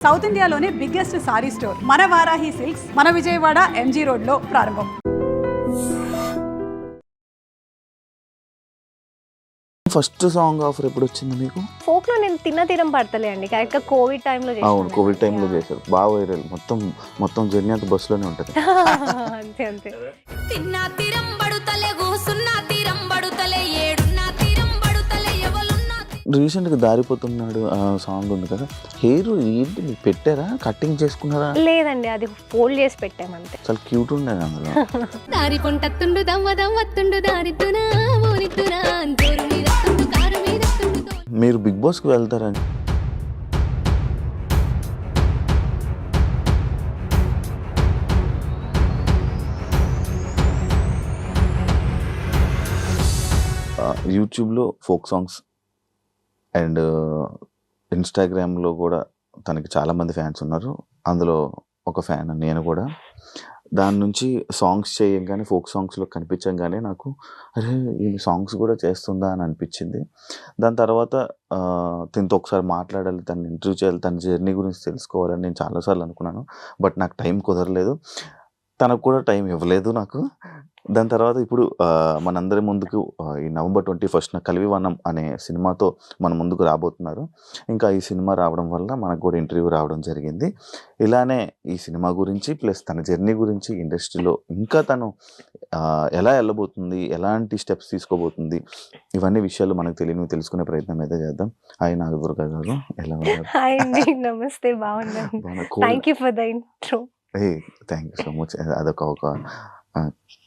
South ఇండియాలోనే biggest sorry store మన Varahi silks మన విజయవాడ ఎంజీ రోడ్లో ప్రారంభం. ఫస్ట్ సాంగ్ ఆఫర్ ఎప్పుడు వచ్చింది మీకు? ఫోక్లో నేను తిన్న తీరం పడతలే అండి. కరెక్ట్గా కోవిడ్ టైంలో అవును కోవిడ్ టైంలో చేశారు. బాగా వైరల్. మొత్తం మొత్తం జర్నీ అంతా బస్సులోనే ఉంటుంది. అంతే అంతే. తిన్నా తీరం బడుతలే కూసున్నా రీసెంట్గా దారిపోతున్నాడు ఆ సాంగ్ ఉంది కదా. హెయిర్ ఏంటి? మీకు పెట్టారా? కటింగ్ చేసుకున్నారా? లేదండి అది ఫోల్డ్ చేసి పెట్టాం అంతే. చాలా క్యూట్ ఉండేది అందులో. దారి పొంటత్తుండు దవ్వ దవ్వత్తుండు దారిద్దునా ఊరిద్దునా జోరు మీద తుండు కారు మీద తుండు తో- మీరు బిగ్ బాస్కి వెళ్తారని. యూట్యూబ్లో ఫోక్ సాంగ్స్ అండ్ ఇన్స్టాగ్రామ్లో కూడా తనకి చాలామంది ఫ్యాన్స్ ఉన్నారు. అందులో ఒక ఫ్యాన్ నేను కూడా. దాని నుంచి సాంగ్స్ చేయగానే ఫోక్ సాంగ్స్లో కనిపించగానే నాకు అరే ఈ సాంగ్స్ కూడా చేస్తుందా? అని అనిపించింది. దాని తర్వాత తనతో ఒకసారి మాట్లాడాలి తను ఇంటర్వ్యూ చేయాలి తన జర్నీ గురించి తెలుసుకోవాలని నేను చాలాసార్లు అనుకున్నాను. బట్ నాకు టైం కుదరలేదు. తనకు కూడా టైం ఇవ్వలేదు నాకు. దాని తర్వాత ఇప్పుడు మనందరి ముందుకు ఈ నవంబర్ ట్వంటీ ఫస్ట్న కలివివనం అనే సినిమాతో మన ముందుకు రాబోతున్నారు. ఇంకా ఈ సినిమా రావడం వల్ల మనకు కూడా ఇంటర్వ్యూ రావడం జరిగింది. ఇలానే ఈ సినిమా గురించి ప్లస్ తన జర్నీ గురించి ఇండస్ట్రీలో ఇంకా తను ఎలా వెళ్ళబోతుంది ఎలాంటి స్టెప్స్ తీసుకోబోతుంది ఇవన్నీ విషయాలు మనకు తెలియని తెలుసుకునే ప్రయత్నం అయితే చేద్దాం. హాయ్ నాగదుర్గ గారు ఎలా ఉన్నారు? నమస్తే బాగున్నాను. బాగున్నా thank you for the intro thank you so much అదొక ఒక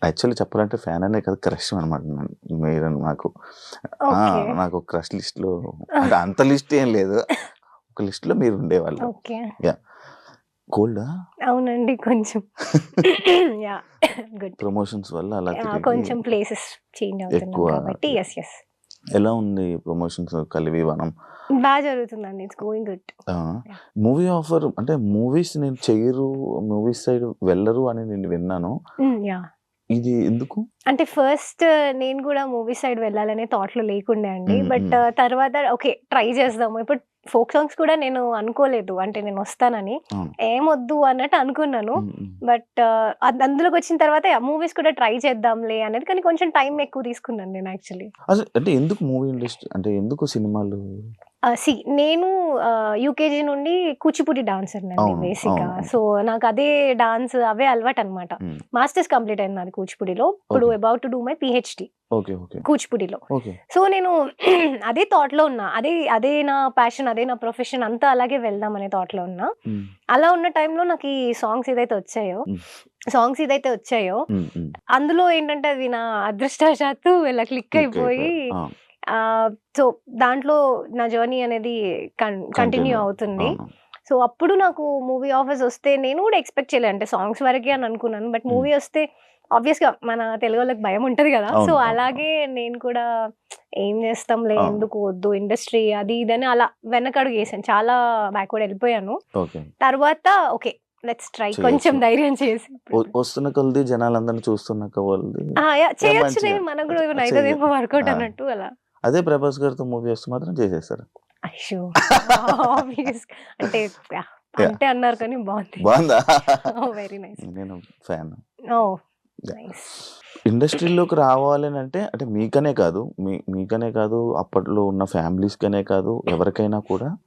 యాక్చువల్లీ చెప్పాలంటే ఫ్యాన్ అనే కదా క్రష్ అనమాట మీరు నాకు. నాకు క్రష్ లిస్ట్లో అంటే అంత లిస్ట్ ఏం లేదు. ఒక లిస్ట్లో మీరు ఉండేవాళ్ళు. ఓకే. కోల్డా అవునండి కొంచెం. యా గుడ్ ప్రమోషన్స్ వల్ల అలా కొంచెం ప్లేసెస్ చేంజ్ అవుతున్నాం ఎక్కువ కాబట్టి ఎస్ ఎస్ ఎలా ఉంది ప్రమోషన్స్ కలివి వనం? బాగా జరుగుతుందండి. It's going good movie offer అంటే మూవీస్ నేను చేయరు మూవీస్ సైడ్ వెళ్ళరు అని నేను విన్నాను. యా ఇది ఎందుకు? అంటే ఫస్ట్ నేను కూడా మూవీ సైడ్ వెళ్ళాలనే థాట్లో లేకుండే అండి. బట్. తర్వాత ఓకే ట్రై చేద్దాము. ఇప్పుడు ఫోక్ సాంగ్స్ కూడా నేను అనుకోలేదు. అంటే నేను వస్తానని. ఏమొద్దు అన్నట్టు అనుకున్నాను. బట్ అందులోకి వచ్చిన తర్వాత మూవీస్ కూడా ట్రై చేద్దాంలే అనేది. కానీ కొంచెం టైం ఎక్కువ తీసుకున్నాను నేను యాక్చువల్లీ అసలు అంటే ఎందుకు మూవీ ఇండస్ట్రీ అంటే ఎందుకు సినిమాలు సి నేను యూకేజీ నుండి కూచిపూడి డాన్సర్ అండి అవును, బేసిక్గా అవును. సో నాకు అదే డాన్స్ అవే అలవాటు అనమాట మాస్టర్స్ కంప్లీట్ అయింది నాది కూచిపూడిలో. ఇప్పుడు. About to do my PhD కూచిపూడిలో. So నేను అదే థాట్లో ఉన్నా. అదే అదే నా ప్యాషన్ అదే నా ప్రొఫెషన్ అంతా అలాగే వెళ్దాం అనే థాట్లో ఉన్నా అలా ఉన్న టైంలో నాకు ఈ సాంగ్స్ ఏదైతే వచ్చాయో. సాంగ్స్ ఏదైతే వచ్చాయో. అందులో ఏంటంటే అవి నా అదృష్టవశాత్తు ఇలా క్లిక్ అయిపోయి సో దాంట్లో నా జర్నీ అనేది కంటిన్యూ. అవుతుంది. సో అప్పుడు నాకు మూవీ ఆఫర్స్ వస్తే నేను కూడా ఎక్స్పెక్ట్ చేయలేదు అంటే సాంగ్స్ వరకే అని అనుకున్నాను. బట్ మూవీ వస్తే ఆబ్వియస్గా మన తెలుగు వాళ్ళకి భయం ఉంటది కదా. సో అలాగే నేను కూడా ఏం చేస్తాంలే. ఎందుకు వద్దు ఇండస్ట్రీ అది ఇదని అలా వెనకడుగు వేసాను. చాలా బ్యాక్వర్డ్ వెళ్ళిపోయాను. తర్వాత ఓకే లెట్స్ ట్రై. కొంచెం ధైర్యం చేసి వస్తున్న కొలది జనాలందరినీ చూస్తున్న కొలది మనకు కూడా. నైదేమో వర్కౌట్. అన్నట్టు అలా. అదే ప్రభాస్ గారితో మూవీ వస్తే మాత్రం చేసేస్తారు. అంటే అంటే అన్నారు కానీ బాగుంది. బాగుందా? వెరీ నైస్ నేను ఫ్యాన్. నైస్ ఇండస్ట్రీలోకి రావాలని అంటే అంటే మీకనే కాదు మీ మీకనే కాదు అప్పట్లో ఉన్న ఫ్యామిలీస్కనే కాదు ఎవరికైనా కూడా.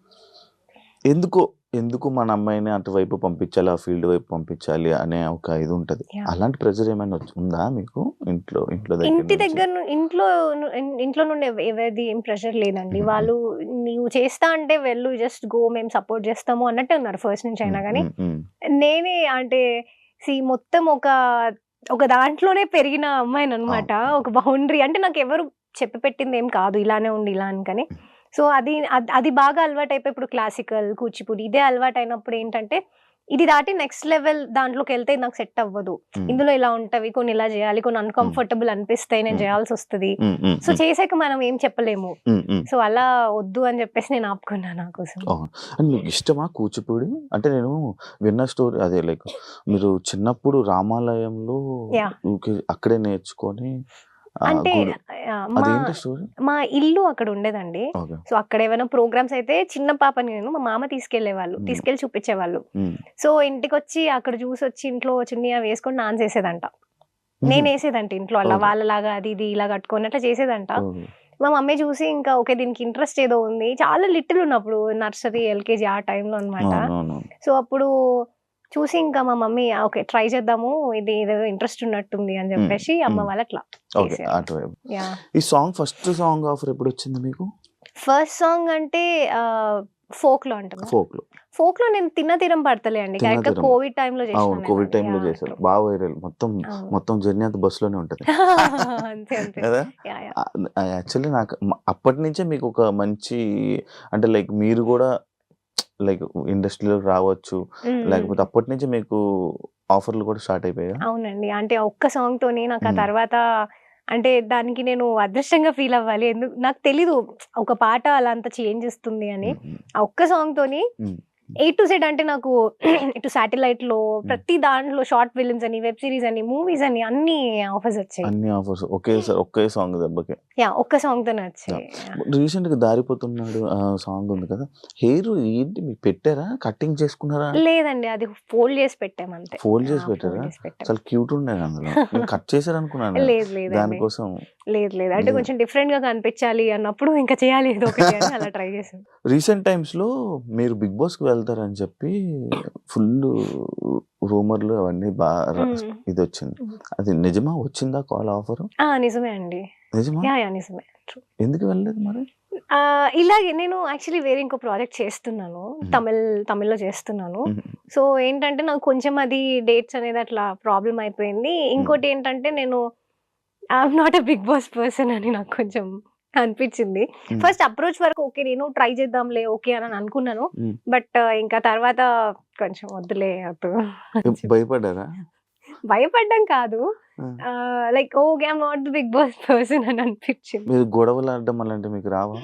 ఎందుకో ఎందుకు మన అమ్మాయిని అటువైపు పంపించాలి ఆ ఫీల్డ్ వైపు పంపించాలి అనే ఒక ఇది ఉంటది. అలాంటి ప్రెజర్ ఏమైనా ఉందా మీకు? ఇంట్లో ఇంట్లో ఇంటి? దగ్గర ఇంట్లో ఇంట్లో నుండి ఎవరిది ఏం ప్రెషర్ లేదండి. వాళ్ళు నీవు చేస్తా అంటే వెళ్ళు జస్ట్ గో మేము సపోర్ట్ చేస్తాము అన్నట్టే ఉన్నారు ఫస్ట్ నుంచి అయినా కానీ. నేనే అంటే సి మొత్తం ఒక ఒక దాంట్లోనే పెరిగిన అమ్మాయిని అనమాట ఒక బౌండరీ. అంటే నాకు ఎవరు చెప్పి పెట్టింది ఏం కాదు ఇలానే ఉండి ఇలా అని కానీ. సో అది అద్- బాగా అలవాటు అయిపోయి ఇప్పుడు క్లాసికల్ కూచిపూడి ఇదే అలవాటు అయినప్పుడు ఏంటంటే ఇది దాటి నెక్స్ట్ లెవెల్ దాంట్లోకి వెళ్తే నాకు సెట్ అవ్వదు. ఇందులో ఇలా ఉంటవి కొన్ని ఇలా చేయాలి కొన్ని అన్కంఫర్టబుల్ అనిపిస్తాయి నేను. చేయాల్సి వస్తుంది. సో చేసాక మనం ఏం చెప్పలేము. సో అలా వద్దు అని చెప్పేసి నేను ఆపుకున్నా నా కోసం. అవును. అండ్ మీకు ఇష్టమా కూచిపూడి? అంటే నేను విన్న స్టోరీ అదే లైక్ మీరు చిన్నప్పుడు రామాలయంలో అక్కడే నేర్చుకొని అంటే మా ఇల్లు అక్కడ ఉండేదండి సో అక్కడ ఏమైనా ప్రోగ్రామ్స్ అయితే చిన్న పాపని నేను మా మామ తీసుకెళ్ళేవాళ్ళు మ్మ్. తీసుకెళ్ళి చూపించేవాళ్ళు. సో ఇంటికి వచ్చి అక్కడ చూసి వచ్చి ఇంట్లో చున్నీ వేసుకొని నాన్ చేసేదంట నేను వేసేదంట ఇంట్లో అలా. వాళ్ళలాగా అది ఇది ఇలా కట్టుకొని అట్లా చేసేదంట. మా మమ్మీ చూసి ఇంకా ఓకే దీనికి ఇంట్రెస్ట్ ఏదో ఉంది చాలా లిటిల్ ఉన్నప్పుడు నర్సరీ ఎల్కేజీ ఆ టైంలో అన్నమాట అవునవును. సో అప్పుడు చూసి ఇంకా మా మమ్మీ ఓకే ట్రై చేద్దాము ఇది ఏదో ఇంట్రెస్ట్ ఉన్నట్టుంది అని చెప్పేసి అమ్మ మ్మ్. వాళ్ళు అట్లా ఈ సాంగ్ ఫస్ట్ సాంగ్ ఆఫర్ ఎప్పుడు వచ్చింది మీకు? ఫస్ట్ సాంగ్ అంటే ఫోక్లో అంటున్నా ఫోక్లో ఫోక్లో నేను తిన్న తీరం పడతలే అండి. కరెక్ట్. కోవిడ్ టైంలో అవును కోవిడ్ టైంలో చేశారు. బాగా వైరల్. మొత్తం. మొత్తం జర్నీ అంతా బస్లోనే ఉంటది. అంతే అంతే. కదా? Yeah, yeah. యాక్చువల్లీ నాకు అప్పటి నుంచే మీకు ఒక మంచి అంటే లైక్ మీరు కూడా లైక్ ఇండస్ట్రీలోకి రావచ్చు. లేకపోతే అప్పటి నుంచి మీకు ఆఫర్లు కూడా స్టార్ట్ అయిపోయా అవునండి. అంటే ఒక్క సాంగ్ తోనే నాకు ఆ. తర్వాత అంటే దానికి నేను అదృష్టంగా ఫీల్ అవ్వాలి. ఎందుకు నాకు తెలీదు. ఒక పాట అలా అంత చేంజ్ ఇస్తుంది అని. ఆ ఒక్క సాంగ్ తోని. ఏ టు సెడ్ అంటే నాకు ఇటు సాటిలైట్లో ప్రతి దాంట్లో షార్ట్ ఫిల్మ్స్ అని వెబ్ సిరీస్ అని మూవీస్ అని అన్ని ఆఫర్స్ వచ్చాయి. అన్ని ఆఫర్స్ ఒకేసారి ఒకే సాంగ్ దెబ్బకి. యా ఒక్క సాంగ్ తోనే వచ్చాయి. రీసెంట్గా దారిపోతున్నాడు ఆ సాంగ్ ఉంది కదా. హెయిర్ ఏంటి మీకు పెట్టారా? కటింగ్ చేసుకున్నారా? లేదండి అది ఫోల్డ్ చేసి పెట్టాం అంతే. ఫోల్డ్ చేసి పెట్టారా. చాలా క్యూట్ ఉండేది అందులో. కట్ చేశారు అనుకున్నాను లేదు లేదండి దానికోసం లేదు లేదు. అంటే లేదు. కొంచెం డిఫరెంట్గా కనిపించాలి అన్నప్పుడు ఇంకా చేయాలి ఏదో ఒకటి అలా ట్రై చేసాం రీసెంట్ టైమ్స్లో మీరు బిగ్ బాస్కి వెళ్తారని చెప్పి ఫుల్ రూమర్లు అవన్నీ బాగా. ఇది వచ్చింది. అది నిజమా? వచ్చిందా కాల్ ఆఫర్? ఆ నిజమే అండి. నిజమా? యా యా నిజమే. True. ఎందుకు వెళ్ళలేదు మరి? ఇలాగే నేను యాక్చువల్లీ వేరే ఇంకో ప్రాజెక్ట్ చేస్తున్నాను. తమిళ్ తమిళ్ళో చేస్తున్నాను. సో ఏంటంటే నాకు కొంచెం అది డేట్స్ అనేది అట్లా ప్రాబ్లం అయిపోయింది. ఇంకోటి ఏంటంటే నేను I'm not a Bigg Boss person అని నాకు కొంచెం అనిపించింది. ఫస్ట్ అప్రోచ్ వరకు ఓకే నేను ట్రై చేద్దాంలే ఓకే అని అనుకున్నాను. బట్ ఇంకా తర్వాత కొంచెం వద్దులే వద్దు భయపడ్డారా? భయపడ్డం కాదు. Like okay I'm not the Bigg Boss person అని అనిపించింది. మీరు గొడవలు ఆడడం అలాంటి మీకు రావా?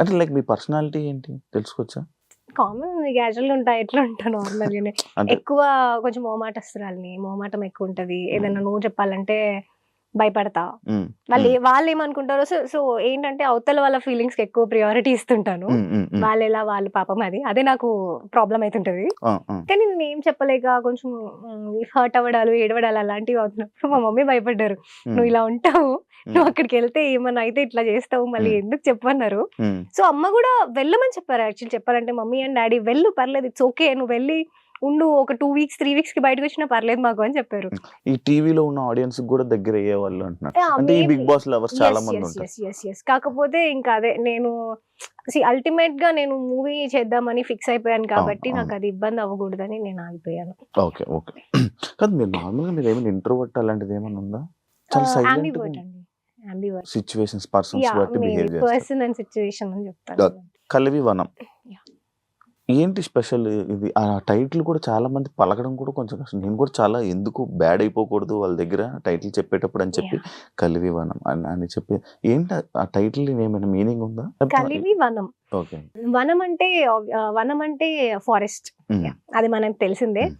అంటే లైక్ మీ పర్సనాలిటీ ఏంటి? తెలుసుకోవచ్చా? కామన్ క్యాజువల్ ఉంటాయి ఎట్లా ఉంటా నార్మల్ గానే అంటే ఎక్కువ కొంచెం మోమాటస్తురాలని మోమాటం ఎక్కువ ఉంటది. ఏదైనా నువ్వు చెప్పాలంటే భయపడతా మ్మ్. వాళ్ళు ఏమనుకుంటారో సో సో ఏంటంటే అవతల వాళ్ళ ఫీలింగ్స్కి ఎక్కువ ప్రియారిటీ ఇస్తుంటాను. వాళ్ళు ఎలా వాళ్ళు పాపం అది అదే నాకు ప్రాబ్లం అవుతుంటది. కానీ నేను ఏం చెప్పలేక కొంచెం హర్ట్ అవ్వడాలు ఏడవడాలు అలాంటివి అవుతున్నప్పుడు మా మమ్మీ భయపడ్డారు నువ్వు ఇలా ఉంటావు నువ్వు అక్కడికి వెళ్తే ఏమన్నా అయితే ఇట్లా చేస్తావు మళ్ళీ. ఎందుకు చెప్పన్నారు. సో అమ్మ కూడా వెళ్ళమని చెప్పారు యాక్చువల్లీ చెప్పాలంటే మమ్మీ అండ్ డాడీ వెళ్ళు పర్లేదు ఇట్స్ ఓకే నువ్వు వెళ్ళి ఉండు ఒక టూ వీక్స్ త్రీ వీక్స్కి బయటకు వచ్చినా పర్లేదు మాకు అని చెప్పారు. ఈ టీవీలో ఉన్న ఆడియన్స్ కూడా దగ్గర అయ్యే వాళ్ళు అంటున్నారు అంటే ఈ బిగ్ బాస్ లవర్స్ చాలా మంది ఉంటారు. కాకపోతే ఇంకా అదే నేను అల్టిమేట్గా నేను మూవీ చేద్దామని ఫిక్స్ అయిపోయాను కాబట్టి. నాకు అది ఇబ్బంది అవ్వకూడదని నేను ఆగిపోయాను. Okay okay. కాదు మీరు నార్మల్గా మీరు ఏమైనా ఇంట్రోవర్ట్ అలాంటిది ఏమైనా ఉందా? చాలా సైలెంట్ సిచ్యువేషన్స్ పర్సన్స్ బట్టి బిహేవ్ చేస్తారు. పర్సన్ అండ్ సిచ్యువేషన్ అని చెప్తాను కలివి వనం. ఏంటి స్పెషల్ ఇది? ఆ టైటిల్ కూడా చాలా మంది పలకడం కూడా కొంచెం కష్టం. నేను కూడా చాలా ఎందుకు బ్యాడ్ అయిపోకూడదు వాళ్ళ దగ్గర టైటిల్ చెప్పేటప్పుడు అని చెప్పి కలివి వనం అని అని చెప్పి ఏంటి ఆ- టైటిల్ ఏమైనా మీనింగ్ ఉందా? కలివి వనం ఓకే. వనం అంటే ఆ, వనం అంటే ఫారెస్ట్. అది మనకు తెలిసిందే.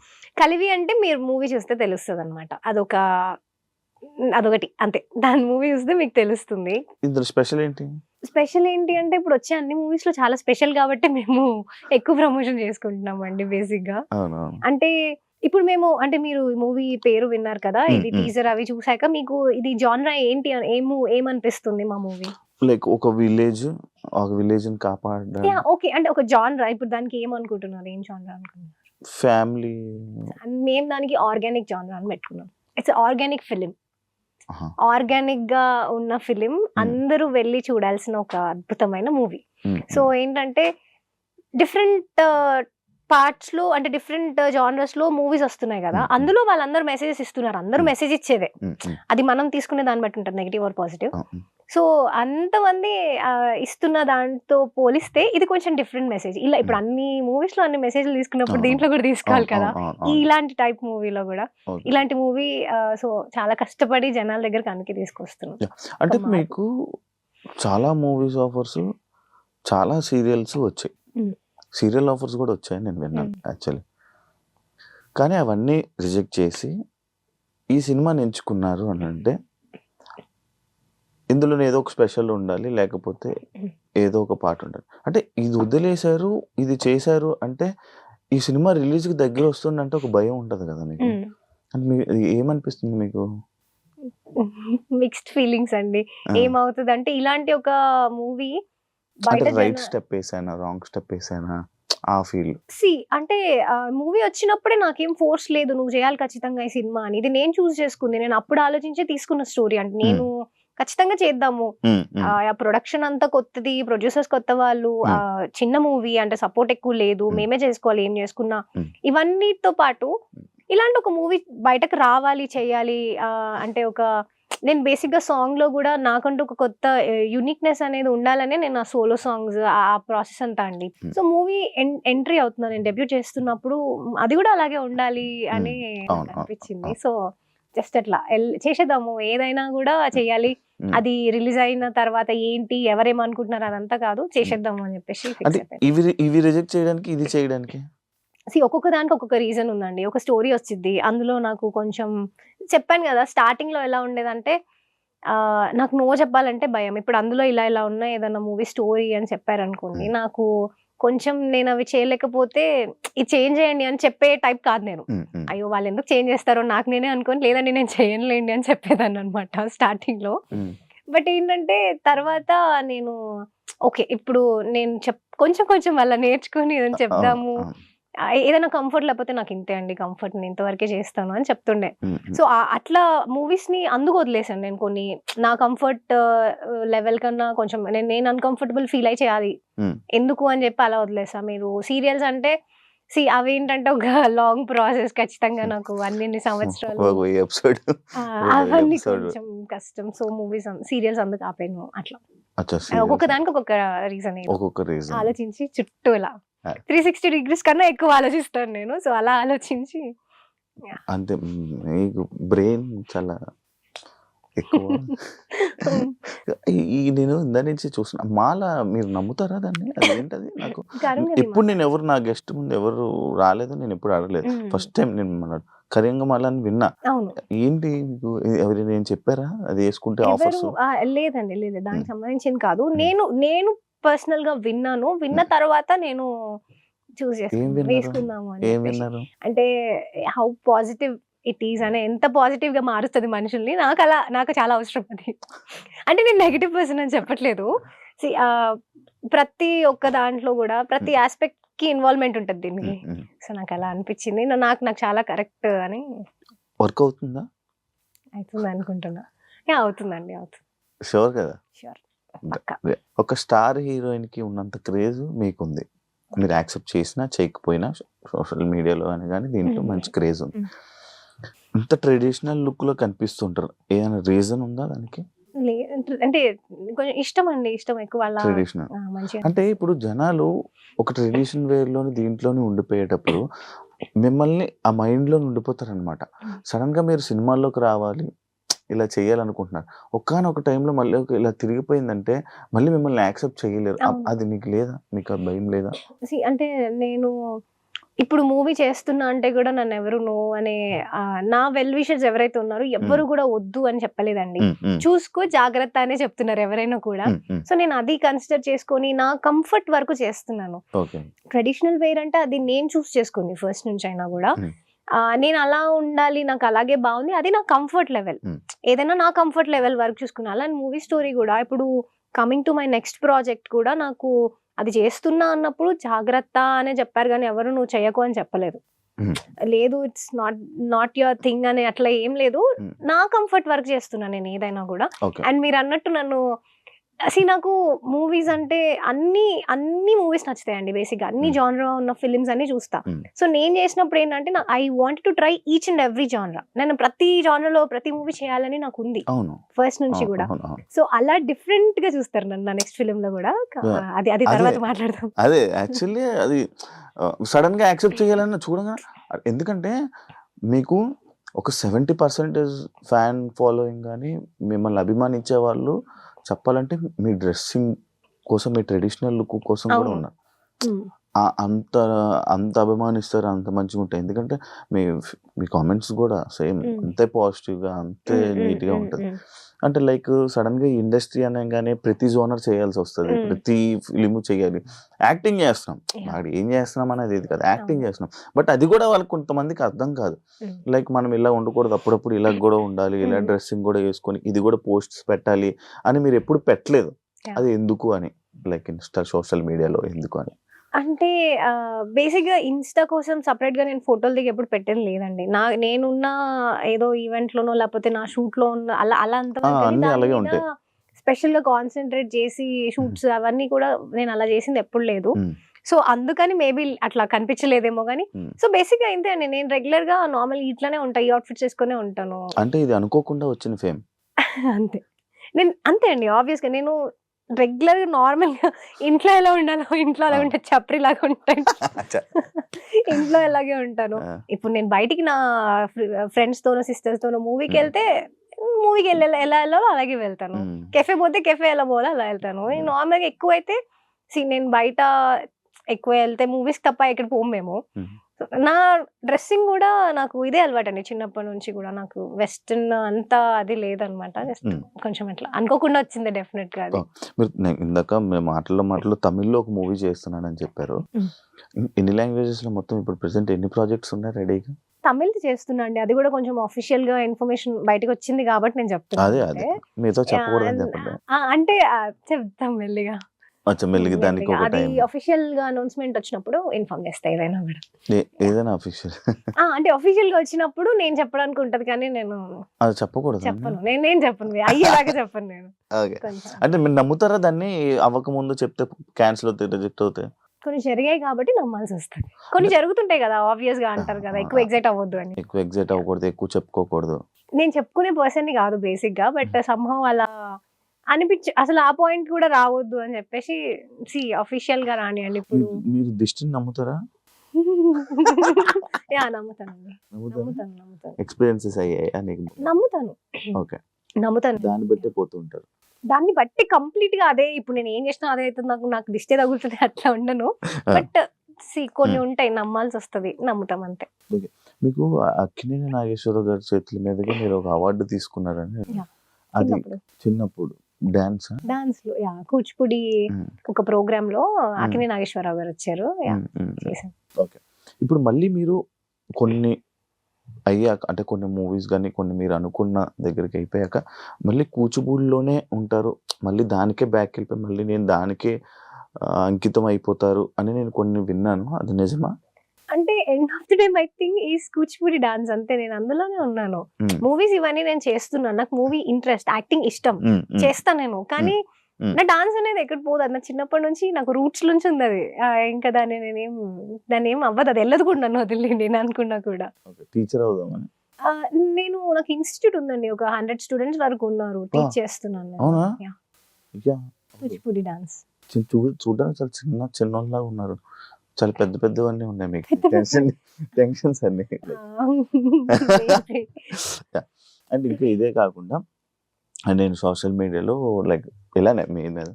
కలివి అంటే మీరు మూవీ చూస్తే తెలుస్తుంది అనమాట అదొక అదొకటి అంతే. దాని మూవీ చూస్తే మీకు తెలుస్తుంది. ఇందులో స్పెషల్ ఏంటి? స్పెషల్ ఏంటి అంటే ఇప్పుడు వచ్చే అన్ని మూవీస్లో చాలా స్పెషల్ కాబట్టి మేము ఎక్కువ ప్రమోషన్ చేసుకుంటున్నాం అండి బేసిక్గా అంటే ఇప్పుడు మేము అంటే మీరు మూవీ పేరు విన్నారు కదా ఇది. టీజర్ అవి చూసాక మీకు ఇది జాన్రా ఏంటి ఏము ఏమనిపిస్తుంది మా మూవీ? లైక్ ఒక విలేజ్ ఒక విలేజ్ని కాపాడడం ఓకే. అంటే ఒక జాన్రా ఇప్పుడు దానికి ఏమనుకుంటున్నారు? ఏం జాన్రా అనుకుంటున్నారు? ఫ్యామిలీ మేము దానికి ఆర్గానిక్ జాన్రా అని పెట్టుకున్నాం. ఇట్స్ ఆర్గానిక్ ఫిలిం ఆర్గానిక్గా ఉన్న ఫిలిం అందరూ వెళ్ళి చూడాల్సిన ఒక అద్భుతమైన మూవీ. సో ఏంటంటే డిఫరెంట్ పార్ట్స్లో అంటే డిఫరెంట్ జానర్స్లో మూవీస్ వస్తున్నాయి కదా. అందులో వాళ్ళందరూ మెసేజెస్ ఇస్తున్నారు. అందరూ. మెసేజ్ ఇచ్చేదే. అది మనం తీసుకునే దాన్ని బట్టి ఉంటుంది నెగిటివ్ ఆర్ పాజిటివ్ సో అంతమంది ఇస్తున్న దాంతో పోలిస్తే ఇది కొంచెం డిఫరెంట్ మెసేజ్ ఇలా ఇప్పుడు అన్ని మూవీస్లో అన్ని మెసేజ్లు తీసుకున్నప్పుడు. దీంట్లో కూడా తీసుకోవాలి కదా. ఇలాంటి టైప్ మూవీలో కూడా. ఇలాంటి మూవీ సో చాలా కష్టపడి జనాల దగ్గర కనికి తీసుకొస్తున్నాం. అంటే. మీకు చాలా మూవీస్ ఆఫర్స్ చాలా సీరియల్స్ వచ్చాయి. సీరియల్ ఆఫర్స్ కూడా వచ్చాయి నేను విన్నాను. యాక్చువల్లీ కానీ అవన్నీ రిజెక్ట్ చేసి ఈ సినిమాని ఎంచుకున్నారు అని అంటే ఇందులో ఏదో ఒక స్పెషల్ ఉండాలి లేకపోతే ఏదో ఒక పాట ఉండాలి. అంటే ఇది వదిలేశారు ఇది చేశారు అంటే ఈ సినిమా రిలీజ్కి దగ్గర వస్తుందంటే ఒక భయం ఉంటది కదా మీకు. ఏమనిపిస్తుంది మీకు? మిక్స్డ్ ఫీలింగ్స్ అండి. ఏమవుతుంది అంటే ఇలాంటి ఒక మూవీ అంటే రైట్ స్టెప్ వేసానా? రాంగ్ స్టెప్ వేసానా? ఆ ఫీల్ సి అంటే మూవీ వచ్చినప్పుడే నాకేం ఫోర్స్ లేదు నువ్వు చేయాలి ఖచ్చితంగా ఈ సినిమా అని. ఇది నేను చూస్ చేసుకుంది. నేను అప్పుడు ఆలోచించే తీసుకున్న స్టోరీ అంటే నేను ఖచ్చితంగా చేద్దాము. ఆ ప్రొడక్షన్ అంతా కొత్తది ప్రొడ్యూసర్స్ కొత్త వాళ్ళు Hmm. ఆ, చిన్న మూవీ అంటే సపోర్ట్ ఎక్కువ లేదు Hmm. మేమే చేసుకోవాలి ఏం చేసుకున్నా. Hmm. ఇవన్నీతో పాటు ఇలాంటి ఒక మూవీ బయటకు రావాలి చేయాలి ఆ, అంటే ఒక నేను బేసిక్గా సాంగ్లో కూడా నాకంటూ ఒక కొత్త యునిక్నెస్ అనేది ఉండాలనే నేను ఆ సోలో సాంగ్స్ ఆ ప్రాసెస్ అంతా అండి. సో మూవీ ఎంట్రీ అవుతున్నా నేను డెబ్యూట్ చేస్తున్నప్పుడు అది కూడా అలాగే ఉండాలి అని అనిపించింది. సో జస్ట్ అట్లా. చేసేద్దాము ఏదైనా కూడా చేయాలి. అది రిలీజ్ అయిన తర్వాత ఏంటి ఎవరేమనుకుంటున్నారు అదంతా కాదు చేసేద్దాము అని చెప్పేసి ఇవి ఇవి రిజెక్ట్ చేయడానికి ఇది చేయడానికి? See, ఒక్కొక్క దానికి ఒక్కొక్క రీజన్ ఉందండి. ఒక స్టోరీ వచ్చింది అందులో నాకు కొంచెం చెప్పాను కదా స్టార్టింగ్లో ఎలా ఉండేదంటే నాకు నో చెప్పాలంటే భయం. ఇప్పుడు అందులో ఇలా ఇలా ఉన్నాయి ఏదైనా మూవీ స్టోరీ అని చెప్పారనుకోండి. నాకు కొంచెం నేను అవి చేయలేకపోతే ఇది చేంజ్ చేయండి అని చెప్పే టైప్ కాదు నేను. అయ్యో వాళ్ళు ఎందుకు చేంజ్ చేస్తారో నాకు నేనే అనుకోని లేదండి నేను చేయనులేండి అని చెప్పేదాన్ని అనమాట స్టార్టింగ్లో ఉమ్, బట్ ఏంటంటే తర్వాత నేను ఓకే ఇప్పుడు నేను చెప్ కొంచెం కొంచెం అలా నేర్చుకుని ఏదైనా చెప్దాము ఏదైనా కంఫర్ట్ లేకపోతే నాకు ఇంతే అండి కంఫర్ట్ నేను ఇంతవరకే చేస్తాను అని చెప్తుండే. సో అట్లా మూవీస్ని అందుకు వదిలేసాను నేను కొన్ని నా కంఫర్ట్ లెవెల్ కన్నా కొంచెం నేను నేను అన్కంఫర్టబుల్ ఫీల్ అయి చేయాలి. ఎందుకు అని చెప్పి అలా వదిలేసా మీరు సీరియల్స్ అంటే సి అవి ఏంటంటే ఒక లాంగ్ ప్రాసెస్ ఖచ్చితంగా నాకు అన్ని సంవత్సరాలు అవన్నీ. కొంచెం కష్టం సో మూవీస్ సీరియల్స్ అందుకు ఆపాను అట్లా ఒక్కొక్క. దానికి ఒక్కొక్క రీజన్ ఒక్కొక్క రీజన్ ఆలోచించి చుట్టూ ఇలా. త్రీ సిక్స్టీ డిగ్రీస్ కన్నా ఎక్కువ ఆలోచిస్తాను నేను. సో అలా ఆలోచించి అంతే మీకు బ్రెయిన్ చాలా ఎక్కువ. నేను ఇందా నుంచి చూస్తున్నా మాల మీరు నమ్ముతారా దాన్ని? అది ఏంటది? నాకు ఎప్పుడు నేను ఎవరు నా గెస్ట్ ముందు ఎవరు రాలేదు నేను ఎప్పుడు అడగలేదు. ఫస్ట్ టైం నేను మన కరింగమాల అని విన్నా. అవును. ఏంటి మీకు? ఎవరైనా చెప్పారా? అది వేసుకుంటే ఆఫర్స్? లేదండి లేదు దానికి. సంబంధించింది కాదు. నేను నేను పర్సనల్గా విన్నాను. విన్న తర్వాత నేను చూస్ చేసుకున్నాను విన్నారు? వేసుకుందాము అని అంటే హౌ పాజిటివ్ ఇట్ ఈస్ అనే ఎంత పాజిటివ్గా మారుస్తుంది మనుషుల్ని నాకు అలా నాకు చాలా అవసరం అది. అంటే నేను నెగిటివ్ పర్సన్ అని చెప్పట్లేదు. ప్రతి ఒక్క దాంట్లో కూడా ప్రతి ఆస్పెక్ట్కి ఇన్వాల్వ్మెంట్ ఉంటుంది దీనికి. సో నాకు అలా అనిపించింది. నాకు నాకు చాలా కరెక్ట్ అని వర్క్ అవుతుందా? అవుతుంది అనుకుంటున్నా. అవుతుందండి అవుతుంది. షూర్ కదా? షూర్ ఒక స్టార్ హీరోయిన్కి ఉన్నంత క్రేజ్ మీకుంది. మీరు యాక్సెప్ట్ చేసినా చేయకపోయినా సోషల్ మీడియాలో అని కానీ దీంట్లో. మంచి క్రేజ్ ఉంది. ఇంత ట్రెడిషనల్ లుక్లో కనిపిస్తుంటారు. ఏమైనా రీజన్ ఉందా దానికి? అంటే కొంచెం ఇష్టం అండి ఇష్టం ఎక్కువ ట్రెడిషనల్. అంటే ఇప్పుడు జనాలు ఒక ట్రెడిషన్ వేర్లోని దీంట్లోని ఉండిపోయేటప్పుడు మిమ్మల్ని ఆ మైండ్లో ఉండిపోతారు అనమాట Mm. సడన్గా మీరు సినిమాల్లోకి రావాలి ఇలా చేయాలనుకుంటున్నారు. ఒక్కనొక టైంలో మళ్ళీ ఒక ఇలా తిరిగిపోయిందంటే మళ్ళీ మిమ్మల్ని యాక్సెప్ట్ చేయలేరు. అది మీకు లేదా? మీకు ఆ భయం లేదా? అంటే నేను ఇప్పుడు మూవీ చేస్తున్నా అంటే కూడా నన్ను ఎవరు నో అనే నా వెల్ విషర్స్ ఎవరైతే ఉన్నారో ఎవరు కూడా వద్దు అని చెప్పలేదండి. చూసుకో జాగ్రత్త అనే చెప్తున్నారు ఎవరైనా కూడా. సో నేను అది కన్సిడర్ చేసుకొని నా కంఫర్ట్ వరకు చేస్తున్నాను. ట్రెడిషనల్ వేర్ అంటే అది నేను చూస్ చేసుకుంది ఫస్ట్ నుంచి అయినా కూడా. నేను అలా ఉండాలి నాకు అలాగే బాగుంది అది నా కంఫర్ట్ లెవెల్ Hmm. ఏదైనా నా కంఫర్ట్ లెవెల్ వరకు చూసుకున్నా అలా మూవీ స్టోరీ కూడా ఇప్పుడు coming to my next project కూడా నాకు అది చేస్తున్నా అన్నప్పుడు జాగ్రత్త అనే చెప్పారు కానీ ఎవరు నువ్వు చేయకు అని చెప్పలేదు Hmm. లేదు it's not not your thing అని అట్లా ఏం లేదు Hmm. నా కంఫర్ట్ వర్క్ చేస్తున్నా నేను ఏదైనా కూడా అండ్ మీరు అన్నట్టు నన్ను అసలు నాకు మూవీస్ అంటే అన్ని అన్ని మూవీస్ నచ్చుతాయండి బేసిక్గా అన్ని. జానరా ఉన్న ఫిలిమ్స్ అన్ని చూస్తా. సో నేను చేసినప్పుడు ఏంటంటే I want to try each and every జానరా నేను ప్రతి జానరాలో ప్రతి మూవీ చేయాలని నాకు ఉంది అవును ఫస్ట్ నుంచి కూడా. సో అలా డిఫరెంట్గా చూస్తారు నన్ను నా నెక్స్ట్ ఫిలిం లో కూడా. అది అది. తర్వాత మాట్లాడదాం అదే యాక్చువల్లీ అది సడన్గా యాక్సెప్ట్ చేయాలన్న చూడగా ఎందుకంటే మీకు ఒక సెవెంటీ పర్సెంటేజ్ ఫ్యాన్ ఫాలోయింగ్ కానీ మిమ్మల్ని అభిమానించే వాళ్ళు చెప్పాలంటే మీ డ్రెస్సింగ్ కోసం మీ ట్రెడిషనల్ లుక్ కోసం కూడా. ఆ- అంత అంత అభిమానిస్తారు అంత మంచిగా ఉంటాయి. ఎందుకంటే మీ మీ కామెంట్స్ కూడా సేమ్. అంతే పాజిటివ్గా అంతే నీట్గా ఉంటుంది. అంటే లైక్ సడన్గా ఇండస్ట్రీ అనగానే ప్రతి జోనర్ చేయాల్సి వస్తుంది. ప్రతి ఫిలిం చేయాలి యాక్టింగ్ చేస్తున్నాం. వాడు ఏం చేస్తున్నాం అనేది ఇది కదా యాక్టింగ్ చేస్తున్నాం బట్ అది కూడా వాళ్ళకి కొంతమందికి అర్థం కాదు. లైక్ మనం ఇలా ఉండకూడదు అప్పుడప్పుడు ఇలా కూడా ఉండాలి ఇలా. డ్రెస్సింగ్ కూడా వేసుకొని ఇది కూడా పోస్ట్స్ పెట్టాలి అని మీరు ఎప్పుడు పెట్టలేదు. అది ఎందుకు అని లైక్ ఇన్స్టా సోషల్ మీడియాలో ఎందుకు అని అంటే బేసిక్గా ఇన్స్టా కోసం సపరేట్గా నేను ఫోటోలు దిగి ఎప్పుడు పెట్టేది లేదండి. నా నేనున్న ఏదో ఈవెంట్ లోనో లేకపోతే నా షూట్లో ఉన్న అలా అలా అంత ఆ, అన్నీ అలాగే ఉంటాయి. స్పెషల్గా కాన్సన్ట్రేట్ చేసి షూట్స్ అవన్నీ కూడా నేను అలా చేసింది ఎప్పుడు లేదు. సో అందుకని మేబీ అట్లా కనిపించలేదేమో కానీ. సో బేసిక్గా ఇంతే అండి. నేను రెగ్యులర్గా నార్మల్ ఇట్లానే ఉంటాయి అవుట్ఫిట్స్ వేసుకునే ఉంటాను. అంటే ఇది అనుకోకుండా వచ్చిన ఫేమ్. అంతే. నేను అంతే అండి ఆబ్వియస్గా నేను రెగ్యులర్గా నార్మల్గా ఇంట్లో ఎలా ఉండాలో ఇంట్లో అలా. ఉంటే చప్రి లాగా ఉంటాను ఇంట్లో ఎలాగే ఉంటాను ఇప్పుడు నేను బయటికి నా ఫ్రెండ్స్ తోనో సిస్టర్స్ తోనో మూవీకి. వెళ్తే మూవీకి వెళ్ళి ఎలా వెళ్ళాలో అలాగే వెళ్తాను కెఫే పోతే కెఫే ఎలా పోవాలో అలా వెళ్తాను. నార్మల్గా ఎక్కువ అయితే నేను బయట ఎక్కువ వెళ్తే మూవీస్ తప్ప ఎక్కడ పోము మేము. నా డ్రెస్సింగ్ కూడా నాకు ఇదే అలవాటు అండి చిన్నప్పటి నుంచి కూడా నాకు వెస్టర్న్ అంతా అది లేదనమాట జస్ట్. కొంచెం అట్లా అనుకోకుండా వచ్చింది డెఫినెట్గా. మీరు ఇందాక మేము మాటల్లో మాటలు తమిళ్ళో ఒక మూవీ చేస్తున్నానని చెప్పారు. ఎన్ని- లాంగ్వేజెస్లో మొత్తం ఇప్పుడు ప్రెసెంట్ ఎన్ని ప్రాజెక్ట్స్ ఉన్నాయి రెడీగా తమిళ్ చేస్తున్నా అండి అది కూడా కొంచెం అఫీషియల్గా ఇన్ఫర్మేషన్ బయటకు వచ్చింది కాబట్టి నేను అదే అంటే. చెప్తాం మెల్లిగా అచ్చా మెల్లిగి దానికి మెల్లిగా. ఒక అది టైం అఫీషియల్గా అనౌన్స్మెంట్ వచ్చినప్పుడు ఇన్ఫార్మ్ చేస్తా ఏదైనా కూడా. ఏదైనా అఫీషియల్ ఆ, అంటే అఫీషియల్గా వచ్చినప్పుడు నేను చెప్పడానికి ఉంటది కానీ నేను అది చెప్పకూడదు చెప్పను. నేను నేను చెప్పను. అయ్యేలాగా చెప్పను నేను. ఓకే. కొంచెం. అంటే మీరు నమ్ముతారా దాన్ని? అవ్వక ముందు చెప్తే క్యాన్సిల్ అవుతాయి రిజెక్ట్ అవుతాయి? కొన్ని జరిగాయి కాబట్టి నమ్మాల్సి వస్తుంది. కొన్ని జరుగుతుంటాయి కదా ఆబ్వియస్గా అంటారు కదా ఎక్కువ ఎగ్జైట్ అవ్వద్దు అని. ఎక్కువ ఎగ్జైట్ అవ్వకూడదు ఎక్కువ చెప్పుకోకూడదు. నేను చెప్పుకునే పర్సన్ కాదు బేసిక్గా బట్ సంభవం అలా అనిపించి అసలు ఆ పాయింట్ కూడా రావద్దు అని చెప్పేసి సి అఫీషియల్గా రానియండి ఇప్పుడు. మీరు- దిష్టిని నమ్ముతారా? యా నమ్ముతానండి. నమ్ముతాను నమ్ముతాను. ఎక్స్పీరియన్సెస్ అయ్యాయి నమ్ముతాను. ఓకే. నమ్ముతాను. దాన్ని బట్టే పోతూ ఉంటారు. దాన్ని బట్టి కంప్లీట్గా అదే ఇప్పుడు నేను ఏం చేసినా అదే అవుతుంది నాకు నాకు దిష్టి తగులుతుంది అట్లా ఉండను. బట్ సి కొన్ని ఉంటాయి నమ్మాల్సి వస్తది నమ్ముతాం అంతే. మీకు అక్కినేని నాగేశ్వరరావు గారి చేతుల మీదుగా మీరు ఒక అవార్డు తీసుకున్నారని. అది చిన్నప్పుడు. డాన్స్? డాన్స్లో యా. కూచిపూడి ఒక ప్రోగ్రామ్లో అకినే నాగేశ్వరరావు గారు వచ్చారు. ఓకే. ఇప్పుడు మళ్ళీ మీరు కొన్ని అయ్యాక అంటే కొన్ని మూవీస్ కానీ కొన్ని మీరు అనుకున్న దగ్గరికి అయిపోయాక మళ్ళీ కూచిపూడిలోనే ఉంటారు. మళ్ళీ దానికే బ్యాక్ వెళ్ళిపోయి మళ్ళీ నేను దానికే అంకితం అయిపోతారు అని నేను కొన్ని విన్నాను. అది నిజమా? అంటే end of the day I think ఈ కూచిపూడి డాన్స్ అంతే. నేను అందులోనే ఉన్నాను. మూవీస్ ఇవన్నీ నేను చేస్తున్నాను. నాకు మూవీ ఇంట్రెస్ట్ యాక్టింగ్ ఇష్టం. ఉమ్, ఉమ్. చేస్తాను నేను. కానీ. నా డాన్స్ అనేది ఎక్కడ పోదు. అది నా చిన్నప్పటి నుంచి నాకు రూట్స్ నుంచి ఉంది అది. ఇంకా దాన్ని నేనేం దాన్ని ఏం అవ్వదు. అది వెళ్ళదు కూడా నన్ను వదిలి నేను అనుకున్నా కూడా. టీచర్ అవుదామని నేను నాకు ఇన్స్టిట్యూట్ ఉందండి. ఒక హండ్రెడ్ స్టూడెంట్స్ వరకు ఉన్నారు. టీచ్ చేస్తున్నాను కూచిపూడి డాన్స్ చూడడానికి చాలా చిన్న చిన్నోళ్ళలాగా ఉన్నారు. చాలా పెద్ద పెద్దవన్నీ ఉన్నాయి మీకు. టెన్షన్ టెన్షన్స్ అన్ని. అండ్ ఇంకా ఇదే కాకుండా అండ్ నేను సోషల్ మీడియాలో లైక్ ఇలానే మీ మీద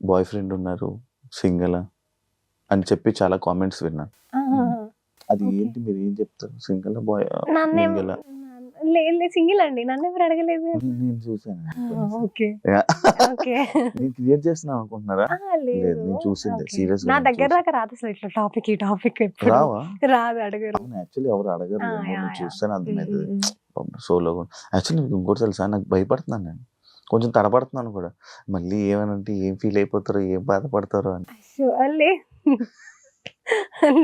బాయ్ ఫ్రెండ్ ఉన్నారు సింగల్ అని చెప్పి చాలా కామెంట్స్ విన్నాను అది. ఏంటి మీరు ఏం చెప్తారు? Single boy single? లేదు సింగిల్ అండి. నన్ను ఎవరు అడగలేదు? నేను చూసాను ఓకే. ఓకే. నేను క్రియేట్ చేస్తున్నాను అనుకుంటున్నారా? లేదు. నేను చూసింది. సీరియస్ నా దగ్గర దాకా రాదు అసలు ఇట్లా టాపిక్ ఈ టాపిక్ ఎప్పుడు రావా? రాదు అడగరు. యాక్చువల్లీ ఎవరు అడగరు. నేను. చూస్తాను ఉమ్. సోలో యాక్చువల్లీ మీకు ఇంకోటి తెలుసా? నాకు భయపడుతున్నాను నేను. కొంచెం తడబడుతున్నాను కూడా. మళ్ళీ ఏమనంటే ఏం ఫీల్ అయిపోతారో ఏం బాధపడతారో అని.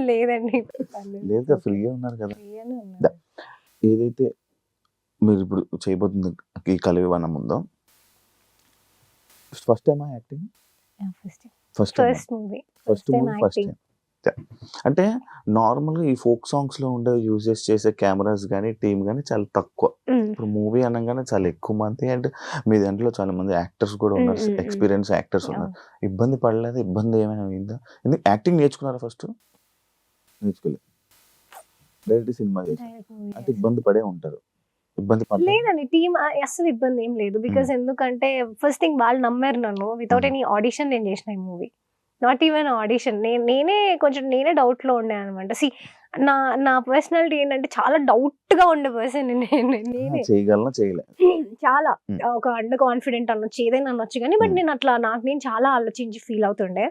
లేదండి. లేదు ఫ్రీగా ఉన్నారు కదా. ఏదైతే మీరు ఇప్పుడు చేయబోతుంది ఈ కలవివనం ఉందో ఫస్ట్ టైమా acting first time first movie first movie first. Time అంటే నార్మల్గా ఈ ఫోక్ సాంగ్స్లో ఉండే యూజెస్ చేసే కెమెరాస్ కానీ టీమ్ కానీ చాలా తక్కువ. ఇప్పుడు మూవీ అనగానే చాలా ఎక్కువ మంది అండ్ మీ దాంట్లో చాలా మంది యాక్టర్స్ కూడా ఉన్నారు. ఎక్స్పీరియన్స్ యాక్టర్స్ ఉన్నారు. ఇబ్బంది పడలేదు? ఇబ్బంది ఏమైనా అయిందా? ఎందుకు యాక్టింగ్ నేర్చుకున్నారా ఫస్ట్ నేర్చుకోలేదు డైరెక్ట్ సినిమా అంటే ఇబ్బంది పడే ఉంటారు. ఇబ్బంది లేదండి టీమ్ అసలు ఇబ్బంది ఏం లేదు. బికాస్ ఎందుకంటే ఫస్ట్ థింగ్ వాళ్ళు నమ్మారు నన్ను. వితౌట్. ఎనీ ఆడిషన్ నేను చేసిన ఈ మూవీ. Not even audition. నేను నేనే కొంచెం నేనే డౌట్లో ఉండే అనమాట. సి నా నా పర్సనాలిటీ ఏంటంటే చాలా డౌట్గా ఉండే పర్సన్ నేను నేనే. చేయగలనా? చేయలే. చాలా. ఒక అండర్ కాన్ఫిడెంట్ అనొచ్చు ఏదైనా అనొచ్చు కానీ బట్. నేను అట్లా నాకు నేను చాలా ఆలోచించి ఫీల్ అవుతుండే.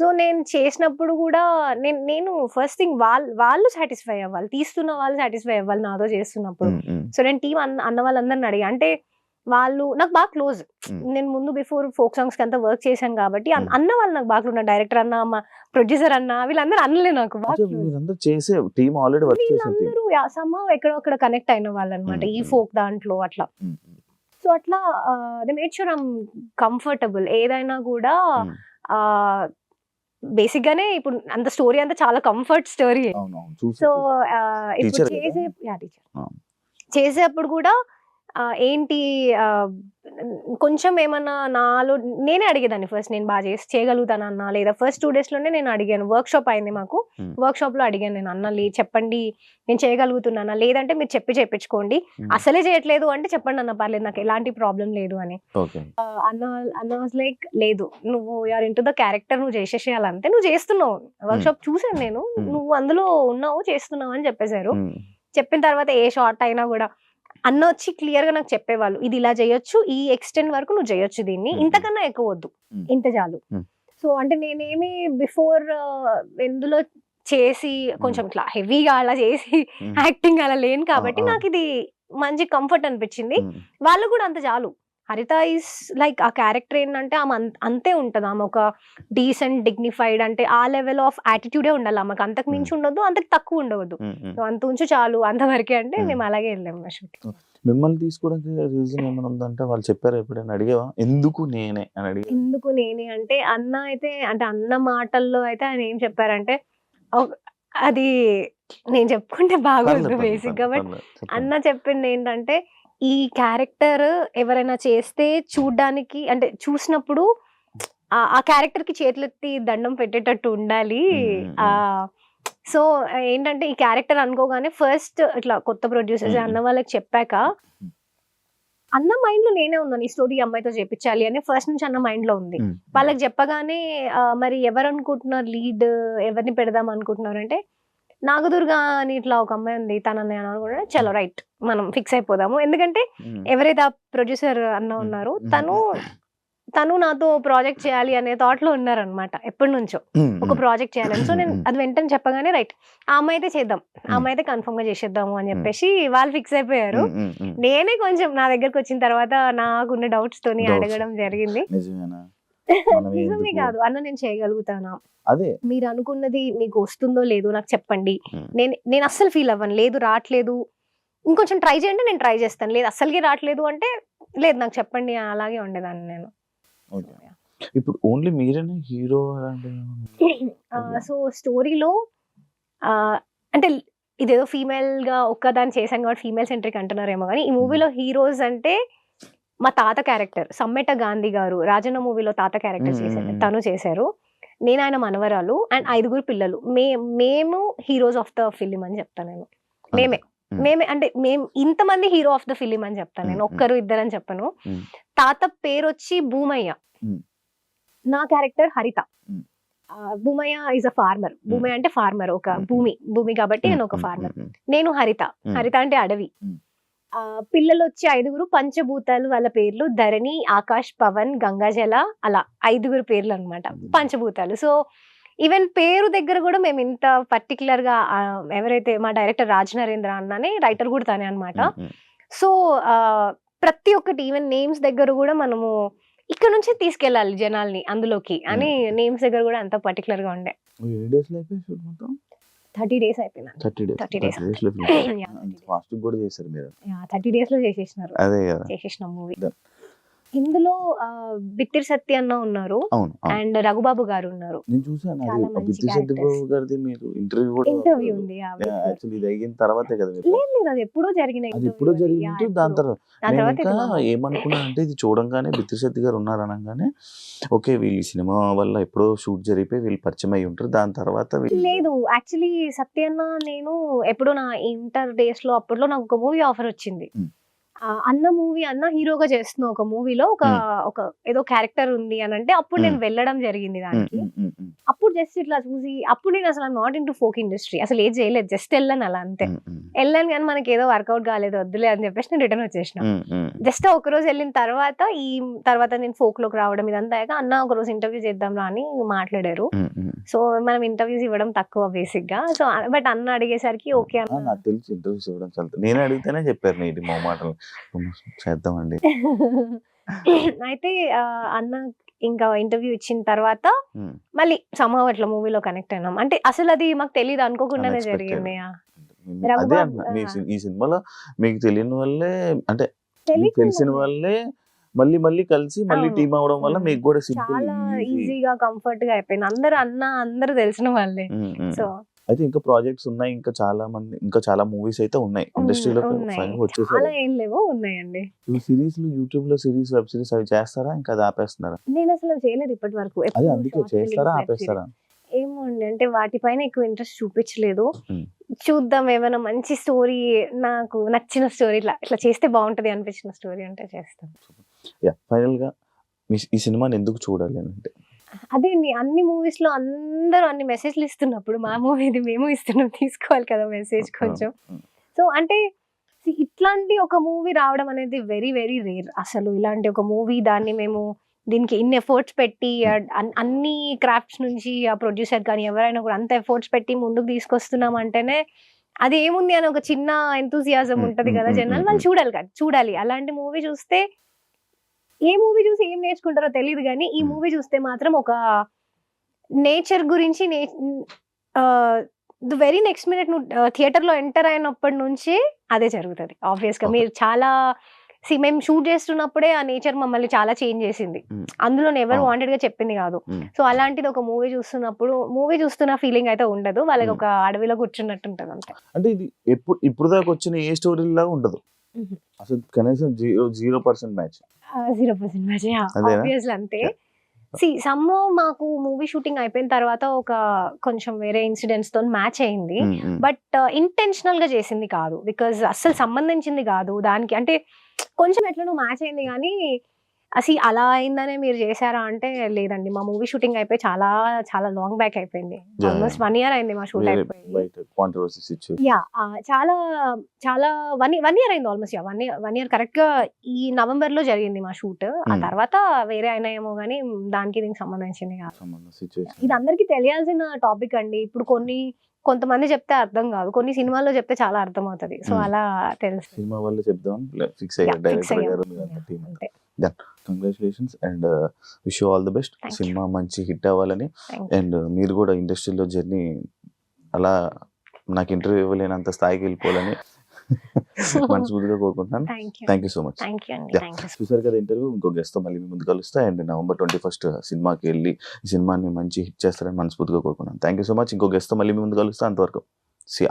సో నేను చేసినప్పుడు కూడా నేను నేను ఫస్ట్ థింగ్ వాళ్ళు వాళ్ళు సాటిస్ఫై అవ్వాలి తీస్తున్న వాళ్ళు సాటిస్ఫై అవ్వాలి నాతో చేస్తున్నప్పుడు. సో నేను టీం అన్న అన్న వాళ్ళందరిని అడిగా. అంటే వాళ్ళు నాకు బాగా క్లోజ్. నేను ముందు బిఫోర్ ఫోక్ సాంగ్స్కి అంతా వర్క్ చేశాను కాబట్టి అన్-. అన్న వాళ్ళు నాకు బాగా క్లోజ్ డైరెక్టర్ అన్న మా ప్రొడ్యూసర్ అన్న వీళ్ళందరూ అన్నలే నాకు వీళ్ళందరూ సమ్హౌ ఎక్కడో అక్కడ కనెక్ట్ అయిన వాళ్ళు అనమాట ఈ. ఫోక్ దాంట్లో అట్లా సో అట్లా they made sure I'm comfortable ఏదైనా కూడా. బేసిక్ గానే ఇప్పుడు అంత స్టోరీ అంతా చాలా కంఫర్ట్ స్టోరీ సో ఇప్పుడు? చేసే. చేసేటప్పుడు కూడా ఏంటి కొంచెం ఏమన్నా నాలో నేనే అడిగేదాన్ని ఫస్ట్ నేను బాగా చేసి చేయగలుగుతానన్నా లేదా ఫస్ట్ టూ డేస్లోనే నేను అడిగాను వర్క్ షాప్ అయింది మాకు. వర్క్ షాప్లో అడిగాను నేను అన్న లే చెప్పండి నేను చేయగలుగుతున్నానా లేదంటే మీరు చెప్పి చేయించుకోండి Hmm. అసలే చేయట్లేదు అంటే చెప్పండి అన్న పర్లేదు నాకు ఎలాంటి ప్రాబ్లం లేదు అని. అన్న అన్న వాజ్ లైక్ లేదు నువ్వు యార్ ఇంటూ ద క్యారెక్టర్ నువ్వు చేసేసేయాలంటే నువ్వు చేస్తున్నావు. వర్క్ షాప్ చూసాను నేను. నువ్వు అందులో ఉన్నావు చేస్తున్నావు అని చెప్పేశారు. చెప్పిన తర్వాత ఏ షార్ట్ అయినా కూడా అన్న వచ్చి క్లియర్గా నాకు చెప్పేవాళ్ళు ఇది ఇలా చేయొచ్చు ఈ ఎక్స్టెంట్ వరకు నువ్వు చేయొచ్చు దీన్ని. ఇంతకన్నా ఎక్కువ వద్దు. ఇంత చాలు. సో అంటే నేనేమి బిఫోర్ ఎందులో చేసి కొంచెం ఇట్లా హెవీగా అలా చేసి యాక్టింగ్ అలా లేను కాబట్టి. నాకు ఇది మంచి కంఫర్ట్ అనిపించింది వాళ్ళు కూడా అంత చాలు హరిత ఇస్ లైక్ ఆ క్యారెక్టర్ ఏంటంటే ఆమె అంత- ఉంటుంది. ఆమె ఒక డీసెంట్ డిగ్నిఫైడ్ అంటే ఆ లెవెల్ ఆఫ్ యాటిట్యూడే ఉండాలి ఆమెకు. అంతకు మించి ఉండొద్దు అంతకు తక్కువ ఉండవద్దు. అంత ఉంచు చాలు అంతవరకే అంటే. మేము అలాగే వెళ్ళాము మా షూట్ మిమ్మల్ని తీసుకోవడానికి రీజన్ ఏమైనా ఉందంటే వాళ్ళు చెప్పారు ఎప్పుడైనా అడిగావా? ఎందుకు నేనే అని అడిగా ఎందుకు నేనే అంటే అన్న అయితే అంటే అన్న మాటల్లో అయితే ఆయన ఏం చెప్పారంటే అది నేను చెప్పుకుంటే బాగోదు బేసిక్గా బట్ అన్న చెప్పింది ఏంటంటే ఈ క్యారెక్టర్ ఎవరైనా చేస్తే చూడ్డానికి అంటే చూసినప్పుడు ఆ- క్యారెక్టర్కి చేతులెత్తి దండం పెట్టేటట్టు ఉండాలి. ఆ సో ఏంటంటే ఈ క్యారెక్టర్ అనుకోగానే ఫస్ట్ ఇట్లా కొత్త ప్రొడ్యూసర్స్. అన్న వాళ్ళకి చెప్పాక అన్న మైండ్లో నేనే ఉన్నాను ఈ స్టోరీ అమ్మాయితో చేపించాలి అని ఫస్ట్ నుంచి అన్న మైండ్లో ఉంది వాళ్ళకి చెప్పగానే మరి ఎవరు అనుకుంటున్నారు లీడ్ ఎవరిని పెడదాం అనుకుంటున్నారు అంటే నాగదుర్గ అని ఇట్లా ఒక అమ్మాయి ఉంది తనని అని అనుకుంటే చలో రైట్ మనం ఫిక్స్ అయిపోదాము. ఎందుకంటే ఎవరైతే ఆ ప్రొడ్యూసర్ అన్న ఉన్నారో తను తను నాతో ప్రాజెక్ట్ చేయాలి అనే థాట్లో ఉన్నారనమాట ఎప్పటి నుంచో. ఒక ప్రాజెక్ట్ చేయాలని. సో నేను అది వెంటనే చెప్పగానే రైట్ ఆ అమ్మాయి అయితే చేద్దాం ఆ అమ్మాయి అయితే కన్ఫర్మ్గా చేసేద్దాము అని చెప్పేసి వాళ్ళు ఫిక్స్ అయిపోయారు. నేనే కొంచెం నా దగ్గరకు వచ్చిన తర్వాత నాకున్న డౌట్స్ తోని. అడగడం జరిగింది. నిజమే? కాదు. అన్న నేను చేయగలుగుతానా? అదే. మీరు అనుకున్నది మీకు వస్తుందో లేదో నాకు చెప్పండి. నేను నేను అస్సలు ఫీల్ అవ్వను. లేదు రావట్లేదు. ఇంకొంచెం ట్రై చేయండి నేను ట్రై చేస్తాను. లేదు అస్సలకి రావట్లేదు అంటే లేదు నాకు చెప్పండి. అలాగే ఉండేదాన్ని నేను. ఇప్పుడు ఓన్లీ మీరేనా హీరో. సో స్టోరీలో అంటే ఇదేదో ఫీమేల్గా ఒక్కదాన్ని చేశాను కాబట్టి ఫీమేల్ సెంట్రిక్ అంటున్నారేమో కానీ ఈ మూవీలో హీరోస్ అంటే మా తాత క్యారెక్టర్ సమ్మెట గాంధీ గారు రాజన్న మూవీలో తాత క్యారెక్టర్. చేశారు తను చేశారు. నేను ఆయన మనవరాలు అండ్ ఐదుగురు పిల్లలు. మే మేము హీరోస్ ఆఫ్ ద ఫిలిం అని చెప్తాను నేను. మేమే. మేమే. అంటే మేము ఇంతమంది హీరో ఆఫ్ ద ఫిలిం అని చెప్తాను నేను. ఒక్కరు ఇద్దరు అని చెప్పను. తాత పేరు వచ్చి భూమయ్య. నా character Haritha. Bhumayya is a farmer Bhumayya అంటే ఫార్మర్ ఒక. భూమి భూమి కాబట్టి నేను ఒక ఫార్మర్ నేను హరిత. హరిత అంటే అడవి. పిల్లలు వచ్చి ఐదుగురు పంచభూతాలు వాళ్ళ పేర్లు ధరణి ఆకాష్ పవన్ గంగాజల అలా ఐదుగురు పేర్లు అన్నమాట పంచభూతాలు. సో ఈవెన్ పేరు దగ్గర కూడా మేము ఇంత పర్టికులర్గా ఆ, ఎవరైతే మా డైరెక్టర్ రాజ్ నరేంద్ర అన్ననే రైటర్ కూడా తానే అనమాట సో ఆ, ప్రతి ఒక్కటి ఈవెన్ నేమ్స్ దగ్గర కూడా మనము ఇక్కడ నుంచి తీసుకెళ్ళాలి జనాల్ని అందులోకి అని నేమ్స్ దగ్గర కూడా అంత పర్టికులర్గా ఉండే ఏ డేస్లో అయిపోయి షూట్ మొత్తం థర్టీ డేస్ అయిపోయినా థర్టీ డేస్ 30 days. డేస్లో Yeah, 30 days. ఫాస్ట్ కూడా చేశారు మీరు థర్టీ డేస్లో చేసేసినారు అదే కదా చేసేసిన మూవీ. ఇందులో బిత్తిరి సత్య అన్న ఉన్నారు. అండ్ రఘుబాబు గారు ఉన్నారు నేను చూసాను చాలా అది మంచి బిత్తి సత్యబాబు. గారిది మీరు ఇంటర్వ్యూ కూడా ఇంటర్వ్యూ ఉంది యాక్చువల్లీ ఇది అయిన తర్వాతే కదా లేదు లేదు అది ఎప్పుడో జరిగిన అది ఎప్పుడో. జరిగింది దాని. తర్వాత దాని నేను తర్వాత ఇంకా ఇది చూడంగానే బిత్తిశెట్టి గారు ఉన్నారు అనగానే ఓకే వీళ్ళు సినిమా వల్ల ఎప్పుడో షూట్ జరిగిపోయి వీళ్ళు పరిచయం అయి ఉంటారు దాని తర్వాత లేదు యాక్చువల్లీ సత్యన్న నేను ఎప్పుడో నా ఇంటర్ డేస్లో అప్పట్లో నాకు ఒక మూవీ ఆఫర్ వచ్చింది అన్న మూవీ అన్న హీరోగా చేస్తున్న ఒక మూవీలో ఒక ఒక ఏదో క్యారెక్టర్ ఉంది అని అంటే అప్పుడు నేను. వెళ్ళడం జరిగింది దానికి. అప్పుడు జస్ట్ ఇట్లా చూసి అప్పుడు నేను అసలు not into folk industry అసలు ఏది చేయలేదు జస్ట్ వెళ్ళాను అలా అంతే. వెళ్ళాను కానీ మనకి ఏదో వర్కౌట్ కాలేదు వద్దులే అని చెప్పేసి నేను రిటర్న్ వచ్చేసిన. జస్ట్ ఒక రోజు వెళ్ళిన తర్వాత ఈ తర్వాత నేను ఫోక్లోకి రావడం ఇదంతా అయ్యాక అన్న ఒక రోజు ఇంటర్వ్యూ చేద్దాం రా అని మాట్లాడారు. సో మనం ఇంటర్వ్యూస్ ఇవ్వడం తక్కువ బేసిక్గా. సో బట్ అన్న అడిగేసరికి ఓకే అన్న. నాకు తెలిసి ఇంటర్వ్యూస్ ఇవ్వడం చాలా నేనే అడిగితేనే చెప్పారు నీటి మా మాటలు. చేద్దామండి అయితే అన్న ఇంకా ఇంటర్వ్యూ ఇచ్చిన తర్వాత. మళ్ళీ సమహం అట్లా మూవీలో కనెక్ట్ అయినాం అంటే అసలు అది మాకు తెలియదు అనుకోకుండానే. జరిగింది. అదే ఈ సినిమాలో మీకు తెలియని వల్లే అంటే తెలిసిన వాళ్ళే మళ్ళీ మళ్ళీ కలిసి మళ్ళీ. టీమ్ అవడం వల్ల. మీకు కూడా సింపుల్ చాలా ఈజీగా కంఫర్ట్గా అయిపోయింది అందరు అన్న అందరూ తెలిసిన వాళ్ళే సో అయితే ఇంకా ప్రాజెక్ట్స్ ఉన్నాయి. ఇంకా చాలా మంది ఇంకా చాలా మూవీస్ అయితే ఉన్నాయి. ఇండస్ట్రీలో చాలా ఏం లేవో ఉన్నాయండి. ఈ సిరీస్లో యూట్యూబ్లో సిరీస్ వెబ్ సిరీస్ అవి చేస్తారా? ఇంకా అది ఆపేస్తున్నారా? నేను అసలు చేయలేదు ఇప్పటి వరకు అదే అందుకే చేస్తారా? ఆపేస్తారా. ఏమో అండి. అంటే వాటిపైన ఎక్కువ ఇంట్రెస్ట్ చూపించలేదు. చూద్దాం ఏమైనా మంచి స్టోరీ నాకు నచ్చిన స్టోరీ ఇట్లా ఇట్లా చేస్తే బాగుంటది అనిపించిన స్టోరీ అంటే చేస్తాం. యా ఫైనల్గా ఈ సినిమాని ఎందుకు చూడాలి అంటే అదే అండి అన్ని మూవీస్లో అందరూ అన్ని మెసేజ్లు ఇస్తున్నప్పుడు మా మూవీది మేము ఇస్తున్నాం తీసుకోవాలి కదా మెసేజ్ కొంచెం. సో అంటే ఇట్లాంటి ఒక మూవీ రావడం అనేది వెరీ వెరీ రేర్. అసలు ఇలాంటి ఒక మూవీ దాన్ని మేము దీనికి ఇన్ని ఎఫర్ట్స్ పెట్టి అన్ని క్రాఫ్ట్స్ నుంచి ఆ ప్రొడ్యూసర్ కానీ ఎవరైనా కూడా అంత ఎఫర్ట్స్ పెట్టి ముందుకు తీసుకొస్తున్నాం అంటేనే అది ఏముంది అని ఒక చిన్న ఎంతూసియాజం Mm, ఉంటది కదా జనాలు. mm, వాళ్ళు. చూడాలి కదా చూడాలి. అలాంటి మూవీ చూస్తే ఏ మూవీ చూసి ఏం నేర్చుకుంటారో తెలియదు కానీ ఈ Mm. మూవీ చూస్తే మాత్రం ఒక నేచర్ గురించి నే ద వెరీ నెక్స్ట్ మినిట్ నువ్వు థియేటర్లో ఎంటర్ అయినప్పటి నుంచి అదే జరుగుతుంది ఆబ్వియస్గా Okay. మీరు చాలా సి మేము షూట్ చేస్తున్నప్పుడే ఆ నేచర్ మమ్మల్ని చాలా చేంజ్ చేసింది Mm. అందులో ఎవరు Oh. వాంటెడ్గా చెప్పింది కాదు Mm. సో అలాంటిది ఒక మూవీ చూస్తున్నప్పుడు మూవీ చూస్తున్న ఫీలింగ్ అయితే ఉండదు వాళ్ళకి. ఒక అడవిలో కూర్చున్నట్టు ఉంటుంది అంతే అంటే ఇది ఎప్పుడు ఇప్పుడు దాకా వచ్చిన ఏ స్టోరీ లాగా ఉండదు. అసలు కనీసం zero zero percent match zero percent match? Obviously అంతే. సి సమ్ మాకు మూవీ షూటింగ్ అయిపోయిన తర్వాత ఒక కొంచెం వేరే ఇన్సిడెంట్స్తో మ్యాచ్ అయింది. బట్ ఇంటెన్షనల్గా చేసింది కాదు. బికాజ్ అస్సలు సంబంధించింది కాదు. దానికి అంటే కొంచెం ఎట్లనో మ్యాచ్ అయింది కానీ అసలు అలా అయిందనే మీరు చేశారా? అంటే లేదండి మా మూవీ షూటింగ్ అయిపోయి చాలా చాలా లాంగ్ బ్యాక్ అయిపోయింది. ఆల్మోస్ట్ వన్ ఇయర్ అయింది మా షూట్ వేరే అయిపోయి. బయట కాంట్రవర్సీ సిచ్యువేషన్ యా చాలా చాలా వన్ వన్ ఇయర్ అయింది almost. Yeah one year one year కరెక్ట్గా ఈ నవంబర్లో జరిగింది మా షూట్. ఆ. తర్వాత వేరే అయినా ఏమో కానీ దానికి దీనికి సంబంధించింది కాదు. ఇది అందరికీ తెలియాల్సిన టాపిక్ అండి. ఇప్పుడు కొన్ని కొంతమంది చెప్తే అర్థం కాదు. కొన్ని సినిమాల్లో చెప్తే చాలా అర్థం అవుతుంది సో. అలా తెలుసు. సినిమా వల్ల చెప్దాం. ఫిక్స్ అయ్యారు. డైరెక్టర్. గారు congratulations and wish you all the best. Cinema మంచి హిట్ అవ్వాలని. అండ్ మీరు కూడా ఇండస్ట్రీలో జర్నీ అలా నాకు ఇంటర్వ్యూ ఇవ్వలేనంత స్థాయికి వెళ్ళిపోవాలని మనస్ఫూర్తిగా కోరుకుంటున్నాను. థ్యాంక్ యూ సో మచ్ చూసారు కదా ఇంటర్వ్యూ? ఇంకో గెస్ట్తో మళ్ళీ మీ ముందు కలుస్తా. అండ్ నవంబర్ ట్వంటీ ఫస్ట్ సినిమాకి వెళ్ళి ఈ సినిమాని మంచి హిట్ చేస్తారని మనస్ఫూర్తిగా కోరుకున్నాను. థ్యాంక్ యూ సో మచ్ ఇంకో గెస్ట్తో మళ్ళీ మీ ముందు కలుస్తా. అంతవరకు. See ya